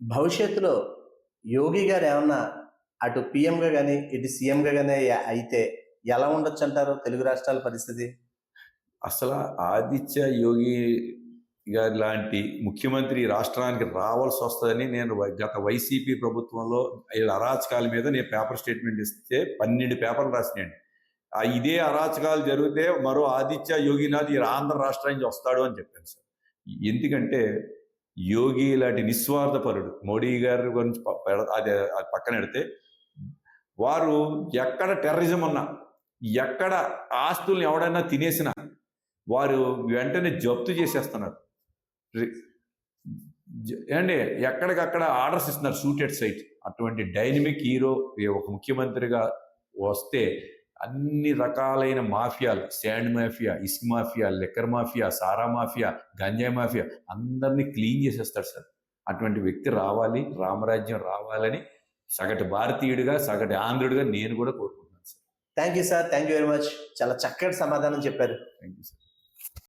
భవిష్యత్తులో యోగి గారు ఏమన్నా అటు పిఎంగా కానీ ఇటు సీఎంగా కానీ అయితే ఎలా ఉండొచ్చు అంటారు తెలుగు రాష్ట్రాల పరిస్థితి? అసలు ఆదిత్య యోగి గారి లాంటి ముఖ్యమంత్రి రాష్ట్రానికి రావాల్సి వస్తుందని నేను గత వైసీపీ ప్రభుత్వంలో అరాచకాల మీద నేను పేపర్ స్టేట్మెంట్ ఇస్తే పన్నెండు పేపర్లు రాసినాయండి. ఇదే అరాచకాలు జరిగితే మరో ఆదిత్య యోగినాథ్ ఈ ఆంధ్ర రాష్ట్రానికి వస్తాడు అని చెప్పాను సార్. ఎందుకంటే యోగి లాంటి నిస్వార్థపరుడు. మోడీ గారి గురించి అది పక్కన పెడితే వారు ఎక్కడ టెర్రరిజం ఉన్నా ఎక్కడ ఆస్తుల్ని ఎవడైనా తినేసినా వారు వెంటనే జప్తు చేసేస్తున్నారు. రి- ఏమండి ఎక్కడికక్కడ ఆర్డర్స్ ఇస్తున్నారు షూటెడ్ సైట్. అటువంటి డైనమిక్ హీరో ఈ ఒక ముఖ్యమంత్రిగా వస్తే అన్ని రకాలైన మాఫియాలు శాండ్ మాఫియా ఇసుక మాఫియా లెక్కర్ మాఫియా సారా మాఫియా గంజాయి మాఫియా అందరినీ క్లీన్ చేసేస్తాడు సార్. అటువంటి వ్యక్తి రావాలి రామరాజ్యం రావాలని సగటు భారతీయుడిగా సగటు ఆంధ్రుడిగా నేను కూడా కోరుకుంటున్నాను sir. Thank you sir thank you very much చాలా చక్కటి సమాధానం చెప్పారు. Thank you sir